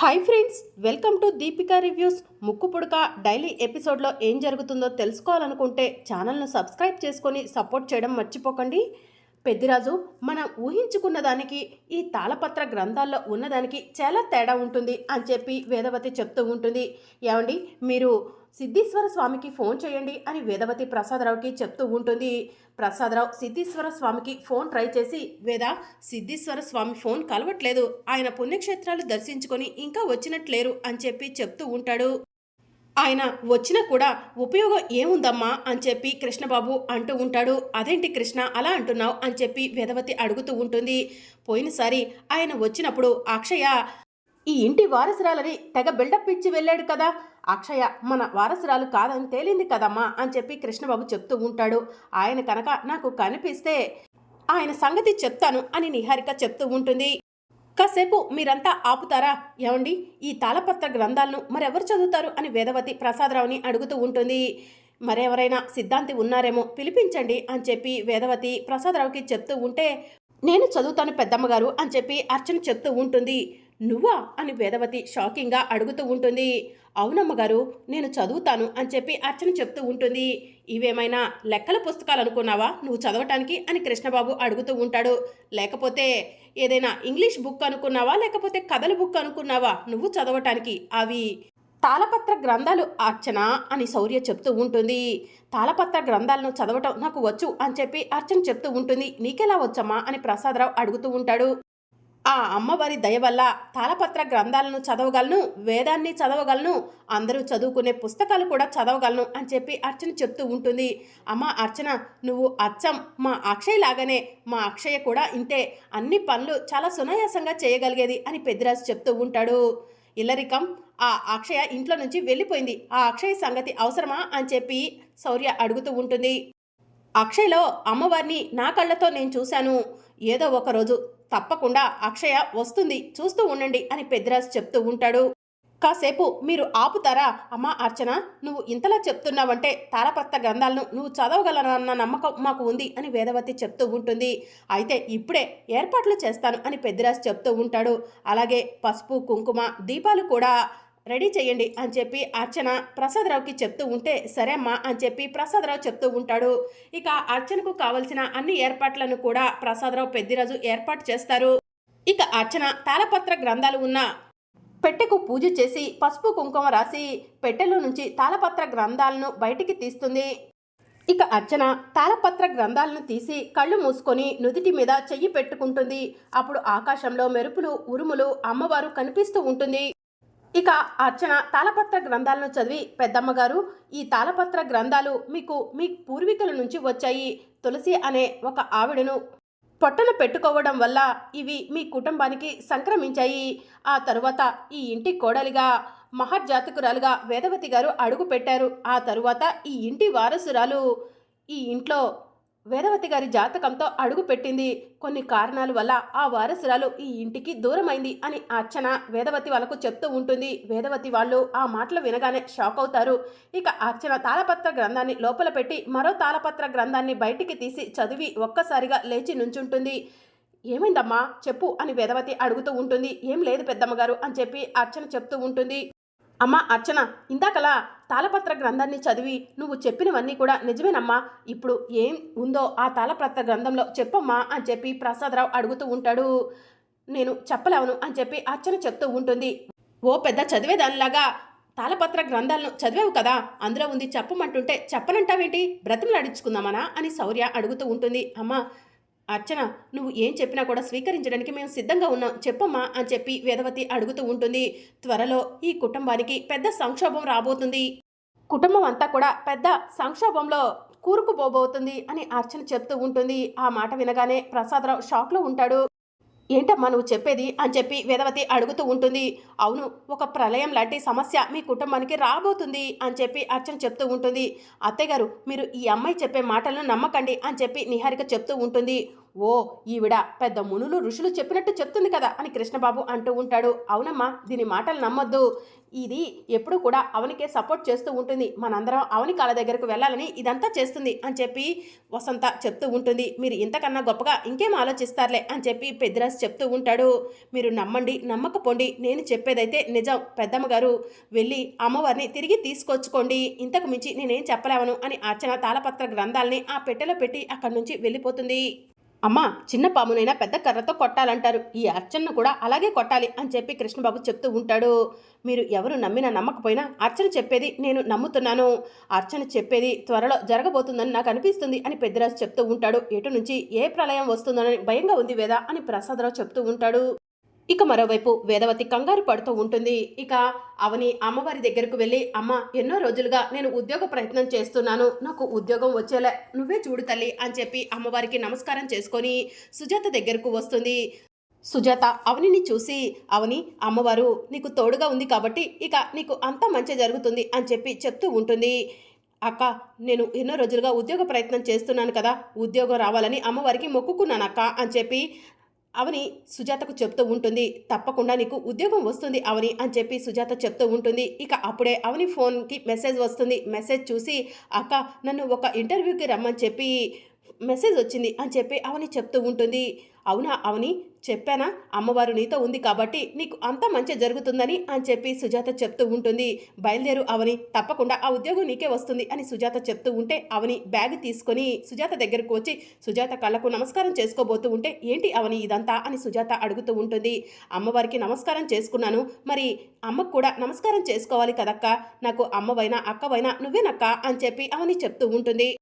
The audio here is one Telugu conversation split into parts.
Hi friends welcome to Deepika reviews ముక్కు పుడక డైలీ ఎపిసోడ్లో ఏం జరుగుతుందో తెలుసుకోవాలనుకుంటే ఛానల్ను సబ్స్క్రైబ్ చేసుకొని సపోర్ట్ చేయడం మర్చిపోకండి. పెద్దిరాజు మనం ఊహించుకున్న దానికి ఈ తాళపత్ర గ్రంథాల్లో ఉన్నదానికి చాలా తేడా ఉంటుంది అని చెప్పి వేదవతి చెప్తూ ఉంటుంది. ఏమండి? మీరు సిద్ధేశ్వర స్వామికి ఫోన్ చేయండి అని వేదవతి ప్రసాదరావుకి చెప్తూ ఉంటుంది. ప్రసాదరావు సిద్ధీశ్వర స్వామికి ఫోన్ ట్రై చేసి వేద సిద్ధీశ్వర స్వామి ఫోన్ కలవట్లేదు. ఆయన పుణ్యక్షేత్రాలు దర్శించుకొని ఇంకా వచ్చినట్లేరు అని చెప్పి చెప్తూ ఉంటాడు. ఆయన వచ్చినా కూడా ఉపయోగం ఏముందమ్మా అని చెప్పి కృష్ణబాబు అంటూ ఉంటాడు. అదేంటి కృష్ణ అలా అంటున్నావు? అని చెప్పి వేదవతి అడుగుతూ ఉంటుంది. పోయినసారి ఆయన వచ్చినప్పుడు అక్షయ ఈ ఇంటి వారసురాలని తెగ బిల్డప్ ఇచ్చి వెళ్ళాడు కదా. అక్షయ మన వారసురాలు కాదని తేలింది కదమ్మా అని చెప్పి కృష్ణబాబు చెప్తూ ఉంటాడు. ఆయన కనుక నాకు కనిపిస్తే ఆయన సంగతి చెప్తాను అని నిహారిక చెప్తూ ఉంటుంది. కాసేపు మీరంతా ఆపుతారా? ఏమండి? ఈ తాళపత్ర గ్రంథాలను మరెవరు చదువుతారు? అని వేదవతి ప్రసాదరావుని అడుగుతూ ఉంటుంది. మరెవరైనా సిద్ధాంతి ఉన్నారేమో పిలిపించండి అని చెప్పి వేదవతి ప్రసాదరావుకి చెప్తూ ఉంటే నేను చదువుతాను పెద్దమ్మగారు అని చెప్పి అర్చన చెప్తూ ఉంటుంది. నువ్వా? అని వేదవతి షాకింగ్గా అడుగుతూ ఉంటుంది. అవునమ్మగారు నేను చదువుతాను అని చెప్పి అర్చన చెప్తూ ఉంటుంది. ఇవేమైనా లెక్కల పుస్తకాలు అనుకున్నావా? నువ్వు చదవటానికి? అని కృష్ణబాబు అడుగుతూ ఉంటాడు. లేకపోతే ఏదైనా ఇంగ్లీష్ బుక్ అనుకున్నావా? లేకపోతే కథల బుక్ అనుకున్నావా? నువ్వు చదవటానికి అవి తాళపత్ర గ్రంథాలు అర్చన అని శౌర్య చెప్తూ ఉంటుంది. తాళపత్ర గ్రంథాలను చదవటం నాకు వచ్చు అని చెప్పి అర్చన చెప్తూ ఉంటుంది. నీకెలా వచ్చమ్మా? అని ప్రసాదరావు అడుగుతూ ఉంటాడు. ఆ అమ్మవారి దయ వల్ల తాళపత్ర గ్రంథాలను చదవగలను వేదాన్ని చదవగలను అందరూ చదువుకునే పుస్తకాలు కూడా చదవగలను అని చెప్పి అర్చన చెప్తూ ఉంటుంది. అమ్మ అర్చన నువ్వు అచ్చం మా అక్షయ్ లాగానే మా అక్షయ కూడా ఇంతే. అన్ని పనులు చాలా సునాయాసంగా చేయగలిగేది అని పెద్దిరాజు చెప్తూ ఉంటాడు. ఇల్లరికం ఆ అక్షయ ఇంట్లో నుంచి వెళ్ళిపోయింది. ఆ అక్షయ సంగతి అవసరమా అని చెప్పి శౌర్య అడుగుతూ ఉంటుంది. అక్షయ్లో అమ్మవారిని నా కళ్ళతో నేను చూశాను. ఏదో ఒక రోజు తప్పకుండా అక్షయ వస్తుంది చూస్తూ ఉండండి అని పెద్దిరాజు చెప్తూ ఉంటాడు. కాసేపు మీరు ఆపుతారా? అమ్మా అర్చన నువ్వు ఇంతలా చెప్తున్నావంటే తారపత్త గ్రంథాలను నువ్వు చదవగలనన్న నమ్మకం మాకు ఉంది అని వేదవతి చెప్తూ ఉంటుంది. అయితే ఇప్పుడే ఏర్పాట్లు చేస్తాను అని పెద్దిరాజు చెప్తూ ఉంటాడు. అలాగే పసుపు కుంకుమ దీపాలు కూడా రెడీ చేయండి అని చెప్పి అర్చన ప్రసాదరావుకి చెప్తూ ఉంటే సరే అమ్మా అని చెప్పి ప్రసాదరావు చెప్తూ ఉంటాడు. ఇక అర్చనకు కావలసిన అన్ని ఏర్పాట్లను కూడా ప్రసాదరావు పెద్దిరాజు ఏర్పాటు చేస్తారు. ఇక అర్చన తాళపత్ర గ్రంథాలు ఉన్న పెట్టెకు పూజ చేసి పసుపు కుంకుమ రాసి పెట్టెలో నుంచి తాళపత్ర గ్రంథాలను బయటికి తీస్తుంది. ఇక అర్చన తాళపత్ర గ్రంథాలను తీసి కళ్ళు మూసుకొని నుదిటి మీద చెయ్యి పెట్టుకుంటుంది. అప్పుడు ఆకాశంలో మెరుపులు ఉరుములు అమ్మవారు కనిపిస్తూ ఉంటుంది. ఇక అర్చన తాళపత్ర గ్రంథాలను చదివి పెద్దమ్మగారు ఈ తాళపత్ర గ్రంథాలు మీకు మీ పూర్వీకుల నుంచి వచ్చాయి తులసి అనే ఒక ఆవిడను పొట్టను పెట్టుకోవడం వల్ల ఇవి మీ కుటుంబానికి సంక్రమించాయి. ఆ తరువాత ఈ ఇంటి కోడలిగా మహర్జాతకురాలుగా వేదవతి గారు అడుగు పెట్టారు ఆ తరువాత ఈ ఇంటి వారసురాలు. ఈ ఇంట్లో వేదవతి గారి జాతకంతో అడుగు పెట్టింది. కొన్ని కారణాల వల్ల ఆ వారసురాలు ఈ ఇంటికి దూరమైంది అని అర్చన వేదవతి వాళ్ళకు చెప్తూ ఉంటుంది. వేదవతి వాళ్ళు ఆ మాటలు వినగానే షాక్ అవుతారు. ఇక అర్చన తాళపత్ర గ్రంథాన్ని లోపల పెట్టి మరో తాళపత్ర గ్రంథాన్ని బయటికి తీసి చదివి ఒక్కసారిగా లేచి నుంచుంటుంది. ఏమైందమ్మా? చెప్పు అని వేదవతి అడుగుతూ ఉంటుంది. ఏం లేదు పెద్దమ్మగారు అని చెప్పి అర్చన చెప్తూ ఉంటుంది. అమ్మా అర్చన ఇందాకలా తాళపత్ర గ్రంథాన్ని చదివి నువ్వు చెప్పినవన్నీ కూడా నిజమేనమ్మా. ఇప్పుడు ఏం ఉందో ఆ తాళపత్ర గ్రంథంలో చెప్పమ్మా అని చెప్పి ప్రసాదరావు అడుగుతూ ఉంటాడు. నేను చెప్పలేవను అని చెప్పి అర్చన చెప్తూ ఉంటుంది. ఓ పెద్ద చదివేదానిలాగా తాళపత్ర గ్రంథాలను చదివావు కదా అందులో ఉంది చెప్పమంటుంటే చెప్పనంటావేంటి? బ్రతిమలు అడుచుకుందామనా అని శౌర్య అడుగుతూ ఉంటుంది. అమ్మా అర్చన నువ్వు ఏం చెప్పినా కూడా స్వీకరించడానికి మేము సిద్ధంగా ఉన్నాం. చెప్పమ్మా అని చెప్పి వేదవతి అడుగుతూ ఉంటుంది. త్వరలో ఈ కుటుంబానికి పెద్ద సంక్షోభం రాబోతుంది. కుటుంబం అంతా కూడా పెద్ద సంక్షోభంలో కూరుకుపోబోతుంది అని అర్చన చెప్తూ ఉంటుంది. ఆ మాట వినగానే ప్రసాదరావు షాక్లో ఉంటాడు. ఏంటమ్మా నువ్వు చెప్పేది అని చెప్పి వేదవతి అడుగుతూ ఉంటుంది. అవును ఒక ప్రళయం లాంటి సమస్య మీ కుటుంబానికి రాబోతుంది అని చెప్పి అర్చన చెప్తూ ఉంటుంది. అత్తయ్య గారు మీరు ఈ అమ్మాయి చెప్పే మాటలను నమ్మకండి అని చెప్పి నిహారిక చెప్తూ ఉంటుంది. ఓ ఈవిడ పెద్ద మునులు ఋషులు చెప్పినట్టు చెప్తుంది కదా అని కృష్ణబాబు అంటూ ఉంటాడు. అవునమ్మా దీని మాటలు నమ్మొద్దు. ఇది ఎప్పుడు కూడా అవనికే సపోర్ట్ చేస్తూ ఉంటుంది. మనందరం అవని కాళ్ళ దగ్గరకు వెళ్ళాలని ఇదంతా చేస్తుంది అని చెప్పి వసంత చెప్తూ ఉంటుంది. మీరు ఇంతకన్నా గొప్పగా ఇంకేం ఆలోచిస్తారులే అని చెప్పి పెద్దిరాజు చెప్తూ ఉంటాడు. మీరు నమ్మండి నమ్మకపోండి. నేను చెప్పేదైతే నిజం. పెద్దమ్మ గారు వెళ్ళి అమ్మవారిని తిరిగి తీసుకొచ్చుకోండి. ఇంతకు మించి నేనేం చెప్పలేవను అని అర్చన తాళపత్ర గ్రంథాలని ఆ పెట్టెలో పెట్టి అక్కడి నుంచి వెళ్ళిపోతుంది. అమ్మా చిన్న పామునైనా పెద్ద కర్రతో కొట్టాలంటారు. ఈ అర్చనను కూడా అలాగే కొట్టాలి అని చెప్పి కృష్ణబాబు చెప్తూ ఉంటాడు. మీరు ఎవరు నమ్మినా నమ్మకపోయినా అర్చన చెప్పేది నేను నమ్ముతున్నాను. అర్చన చెప్పేది త్వరలో జరగబోతుందని నాకు అనిపిస్తుంది అని పెద్దరాజు చెప్తూ ఉంటాడు. ఎటు నుంచి ఏ ప్రళయం వస్తుందోనని భయంగా ఉంది వేద అని ప్రసాదరావు చెప్తూ ఉంటాడు. ఇక మరోవైపు వేదవతి కంగారు పడుతూ ఉంటుంది. ఇక అవని అమ్మవారి దగ్గరకు వెళ్ళి అమ్మ ఎన్నో రోజులుగా నేను ఉద్యోగ ప్రయత్నం చేస్తున్నాను. నాకు ఉద్యోగం వచ్చేలా నువ్వే చూడు తల్లి అని చెప్పి అమ్మవారికి నమస్కారం చేసుకొని సుజాత దగ్గరకు వస్తుంది. సుజాత అవనిని చూసి అవని అమ్మవారు నీకు తోడుగా ఉంది కాబట్టి ఇక నీకు అంతా మంచి జరుగుతుంది అని చెప్పి చెప్తూ ఉంటుంది. అక్క నేను ఎన్నో రోజులుగా ఉద్యోగ ప్రయత్నం చేస్తున్నాను కదా ఉద్యోగం రావాలని అమ్మవారికి మొక్కుకున్నాను అక్క అని చెప్పి అవని సుజాతకు చెప్తూ ఉంటుంది తప్పకుండా నీకు ఉద్యోగం వస్తుంది అవని అని చెప్పి సుజాత చెప్తూ ఉంటుంది. ఇక అప్పుడే అవని ఫోన్కి మెసేజ్ వస్తుంది. మెసేజ్ చూసి అక్క నన్ను ఒక ఇంటర్వ్యూకి రమ్మని చెప్పి మెసేజ్ వచ్చింది అని చెప్పి అవని చెప్తూ ఉంటుంది. అవునా అవని? చెప్పానా? అమ్మవారు నీతో ఉంది కాబట్టి నీకు అంత మంచి జరుగుతుందని అని చెప్పి సుజాత చెప్తూ ఉంటుంది. బయలుదేరు అవని. తప్పకుండా ఆ ఉద్యోగం నీకే వస్తుంది అని సుజాత చెప్తూ ఉంటే అవని బ్యాగ్ తీసుకొని సుజాత దగ్గరకు వచ్చి సుజాత కళ్ళకు నమస్కారం చేసుకోబోతూ ఉంటే ఏంటి అవని ఇదంతా? అని సుజాత అడుగుతూ ఉంటుంది. అమ్మవారికి నమస్కారం చేసుకున్నాను. మరి అమ్మకు కూడా నమస్కారం చేసుకోవాలి కదక్క? నాకు అమ్మవైనా అక్కవైనా నువ్వేనక్క? అని చెప్పి అవని చెప్తూ ఉంటుంది.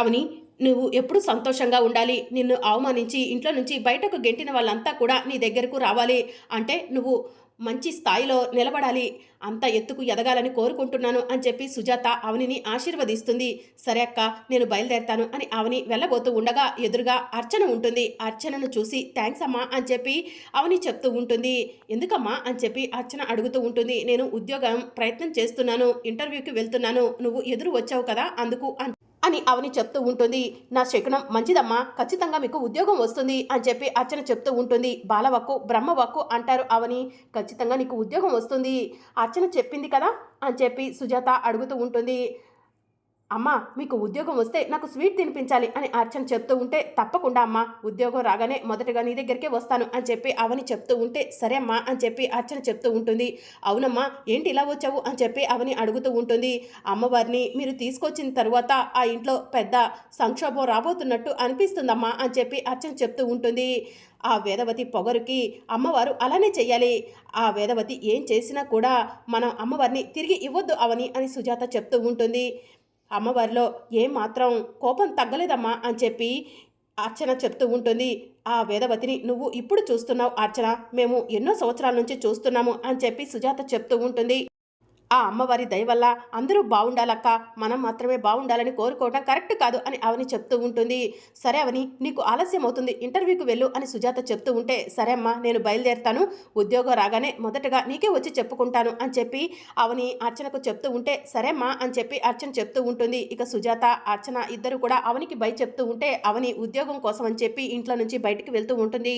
అవని నువ్వు ఎప్పుడు సంతోషంగా ఉండాలి? నిన్ను అవమానించి ఇంట్లో నుంచి బయటకు గెంటిన వాళ్ళంతా కూడా నీ దగ్గరకు రావాలి. అంటే నువ్వు మంచి స్థాయిలో నిలబడాలి. అంత ఎత్తుకు ఎదగాలని కోరుకుంటున్నాను అని చెప్పి సుజాత అవనిని ఆశీర్వదిస్తుంది. సరే అక్క నేను బయలుదేరతాను అని అవని వెళ్ళబోతూ ఉండగా ఎదురుగా అర్చన ఉంటుంది. అర్చనను చూసి థ్యాంక్స్ అమ్మా అని చెప్పి అవని చెప్తూ ఉంటుంది. ఎందుకమ్మా? అని చెప్పి అర్చన అడుగుతూ ఉంటుంది. నేను ఉద్యోగం ప్రయత్నం చేస్తున్నాను. ఇంటర్వ్యూకి వెళ్తున్నాను. నువ్వు ఎదురు వచ్చావు కదా అందుకు అని అవని చెప్తూ ఉంటుంది. నా శకునం మంచిదమ్మా ఖచ్చితంగా మీకు ఉద్యోగం వస్తుంది అని చెప్పి అర్చన చెప్తూ ఉంటుంది. బాలవక్కు బ్రహ్మవక్కు అంటారు అవని. ఖచ్చితంగా నీకు ఉద్యోగం వస్తుంది. అర్చన చెప్పింది కదా అని చెప్పి సుజాత అడుగుతూ ఉంటుంది. అమ్మా మీకు ఉద్యోగం వస్తే నాకు స్వీట్ తినిపించాలి అని అర్చన చెప్తూ ఉంటే తప్పకుండా అమ్మా ఉద్యోగం రాగానే మొదటగా నీ దగ్గరికే వస్తాను అని చెప్పి అవని చెప్తూ ఉంటే సరే అమ్మా అని చెప్పి అర్చన చెప్తూ ఉంటుంది. అవునమ్మా ఏంటి ఇలా వచ్చావు అని చెప్పి అవని అడుగుతూ ఉంటుంది. అమ్మవారిని మీరు తీసుకొచ్చిన తర్వాత ఆ ఇంట్లో పెద్ద సంక్షోభం రాబోతున్నట్టు అనిపిస్తుందమ్మా అని చెప్పి అర్చన చెప్తూ ఉంటుంది. ఆ వేదవతి పొగరుకి అమ్మవారు అలానే చెయ్యాలి. ఆ వేదవతి ఏం చేసినా కూడా మనం అమ్మవారిని తిరిగి ఇవ్వద్దు అవని అని సుజాత చెప్తూ ఉంటుంది. అమ్మవారిలో ఏమాత్రం మాత్రం కోపం తగ్గలేదమ్మా అని చెప్పి అర్చన చెప్తూ ఉంటుంది. ఆ వేదవతిని నువ్వు ఇప్పుడు చూస్తున్నావు అర్చన. మేము ఎన్నో సంవత్సరాల నుంచి చూస్తున్నాము అని చెప్పి సుజాత చెప్తూ ఉంటుంది. ఆ అమ్మవారి దయ వల్ల అందరూ బాగుండాలక్క మనం మాత్రమే బాగుండాలని కోరుకోవటం కరెక్ట్ కాదు అని అవని చెప్తూ ఉంటుంది. సరే అవని నీకు ఆలస్యం అవుతుంది. ఇంటర్వ్యూకి వెళ్ళు అని సుజాత చెప్తూ ఉంటే సరే అమ్మా నేను బయలుదేరుతాను. ఉద్యోగం రాగానే మొదటగా నీకే వచ్చి చెప్పుకుంటాను అని చెప్పి అవని అర్చనకు చెప్తూ ఉంటే సరే అమ్మా అని చెప్పి అర్చన చెప్తూ ఉంటుంది. ఇక సుజాత అర్చన ఇద్దరు కూడా అవనికి భయ చెప్తూ ఉంటే అవని ఉద్యోగం కోసం అని చెప్పి ఇంట్లో నుంచి బయటికి వెళ్తూ ఉంటుంది.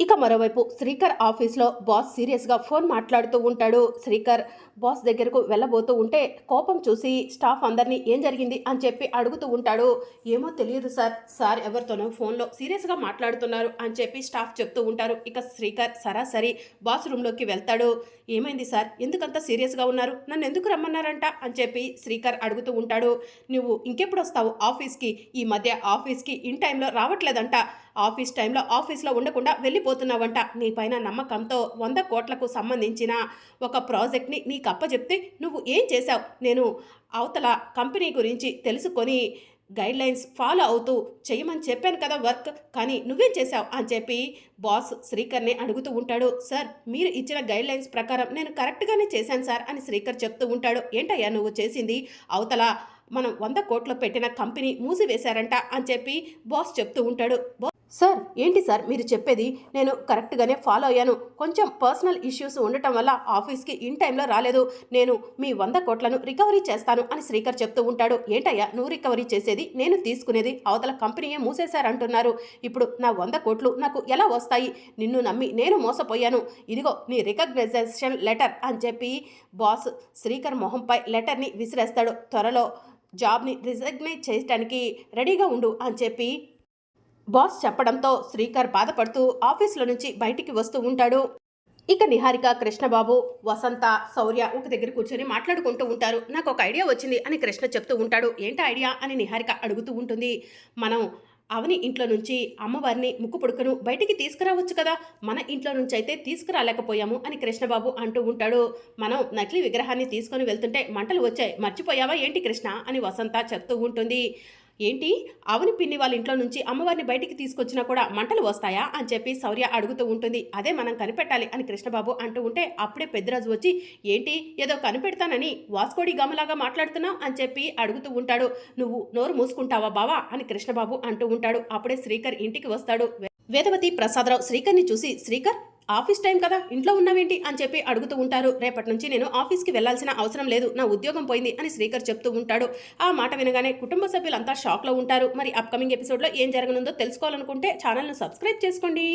ఇక మరోవైపు శ్రీకర్ ఆఫీస్లో బాస్ సీరియస్గా ఫోన్ మాట్లాడుతూ ఉంటాడు. శ్రీకర్ బాస్ దగ్గరకు వెళ్ళబోతూ ఉంటే కోపం చూసి స్టాఫ్ అందరినీ ఏం జరిగింది అని చెప్పి అడుగుతూ ఉంటాడు. ఏమో తెలియదు సార్ సార్ ఎవరితోనో ఫోన్లో సీరియస్గా మాట్లాడుతున్నారు అని చెప్పి స్టాఫ్ చెప్తూ ఉంటారు. ఇక శ్రీకర్ సరాసరి బాస్ రూమ్లోకి వెళ్తాడు. ఏమైంది సార్? ఎందుకంత సీరియస్గా ఉన్నారు? నన్ను ఎందుకు రమ్మన్నారంట? అని చెప్పి శ్రీకర్ అడుగుతూ ఉంటాడు. నువ్వు ఇంకెప్పుడు వస్తావు ఆఫీస్కి? ఈ మధ్య ఆఫీస్కి ఇన్ టైంలో రావట్లేదంట. ఆఫీస్ టైంలో ఆఫీస్లో ఉండకుండా వెళ్ళిపోతున్నావంట. నీ పైన నమ్మకంతో వంద కోట్లకు సంబంధించిన ఒక ప్రాజెక్ట్ని నీ అప్పచెప్తే నువ్వు ఏం చేశావు? నేను అవతల కంపెనీ గురించి తెలుసుకొని గైడ్లైన్స్ ఫాలో అవుతూ చేయమని చెప్పాను కదా వర్క్ కానీ నువ్వేం చేశావు? అని చెప్పి బాస్ శ్రీకర్ని అడుగుతూ ఉంటాడు. సార్ మీరు ఇచ్చిన గైడ్లైన్స్ ప్రకారం నేను కరెక్ట్గానే చేశాను సార్ అని శ్రీకర్ చెప్తూ ఉంటాడు. ఏంటయ్యా నువ్వు చేసింది? అవతల మనం వంద కోట్లు పెట్టిన కంపెనీ మూసివేశారంట అని చెప్పి బాస్ చెప్తూ ఉంటాడు. సార్ ఏంటి సార్? మీరు చెప్పేది నేను కరెక్ట్గానే ఫాలో అయ్యాను. కొంచెం పర్సనల్ ఇష్యూస్ ఉండటం వల్ల ఆఫీస్కి ఇన్ టైంలో రాలేదు. నేను మీ వంద కోట్లను రికవరీ చేస్తాను అని శ్రీకర్ చెప్తూ ఉంటాడు. ఏంటయ్యా? నువ్వు రికవరీ చేసేది నేను తీసుకునేది అవతల కంపెనీయే మూసేశారంటున్నారు. ఇప్పుడు నా వంద కోట్లు నాకు ఎలా వస్తాయి? నిన్ను నమ్మి నేను మోసపోయాను. ఇదిగో నీ రికగ్నైజేషన్ లెటర్ అని చెప్పి బాస్ శ్రీకర్ మొహంపై లెటర్ని విసిరేస్తాడు. త్వరలో జాబ్ని రిజగ్నైజ్ చేయడానికి రెడీగా ఉండు అని చెప్పి బాస్ చెప్పడంతో శ్రీకర్ బాధపడుతూ ఆఫీసులో నుంచి బయటికి వస్తూ ఉంటాడు. ఇక నిహారిక కృష్ణబాబు వసంత శౌర్య ఒక దగ్గర కూర్చొని మాట్లాడుకుంటూ ఉంటారు. నాకు ఒక ఐడియా వచ్చింది అని కృష్ణ చెప్తూ ఉంటాడు. ఏంటి ఐడియా అని నిహారిక అడుగుతూ ఉంటుంది. మనం అవని ఇంట్లో నుంచి అమ్మవారిని ముక్కు పుడుకను బయటికి తీసుకురావచ్చు కదా. మన ఇంట్లో నుంచి అయితే తీసుకురాలేకపోయాము అని కృష్ణబాబు అంటూ ఉంటాడు. మనం నకిలీ విగ్రహాన్ని తీసుకొని వెళ్తుంటే మంటలు వచ్చాయి. మర్చిపోయావా ఏంటి కృష్ణ అని వసంత చెప్తూ ఉంటుంది. ఏంటి? అవని పిన్ని వాళ్ళ ఇంట్లో నుంచి అమ్మవారిని బయటికి తీసుకొచ్చినా కూడా మంటలు వస్తాయా? అని చెప్పి శౌర్య అడుగుతూ ఉంటుంది. అదే మనం కనిపెట్టాలి అని కృష్ణబాబు అంటూ ఉంటే అప్పుడే పెద్దరాజు వచ్చి ఏంటి? ఏదో కనిపెడతానని వాస్కోడి గమలాగా మాట్లాడుతున్నావు? అని చెప్పి అడుగుతూ ఉంటాడు. నువ్వు నోరు మూసుకుంటావా బావా? అని కృష్ణబాబు అంటూ ఉంటాడు. అప్పుడే శ్రీకర్ ఇంటికి వస్తాడు. వేదవతి ప్రసాదరావు శ్రీకర్ని చూసి శ్రీకర్ ఆఫీస్ టైం కదా ఇంట్లో ఉన్నావేంటి అని చెప్పి అడుగుతూ ఉంటారు. రేపటి నుంచి నేను ఆఫీస్కి వెళ్ళాల్సిన అవసరం లేదు నా ఉద్యోగం పోయింది అని శ్రీకర్ చెప్తూ ఉంటాడు. ఆ మాట వినగానే కుటుంబ సభ్యులంతా షాక్లో ఉంటారు. మరి అప్కమింగ్ ఎపిసోడ్లో ఏం జరగనుందో తెలుసుకోవాలనుకుంటే ఛానల్ను సబ్స్క్రైబ్ చేసుకోండి.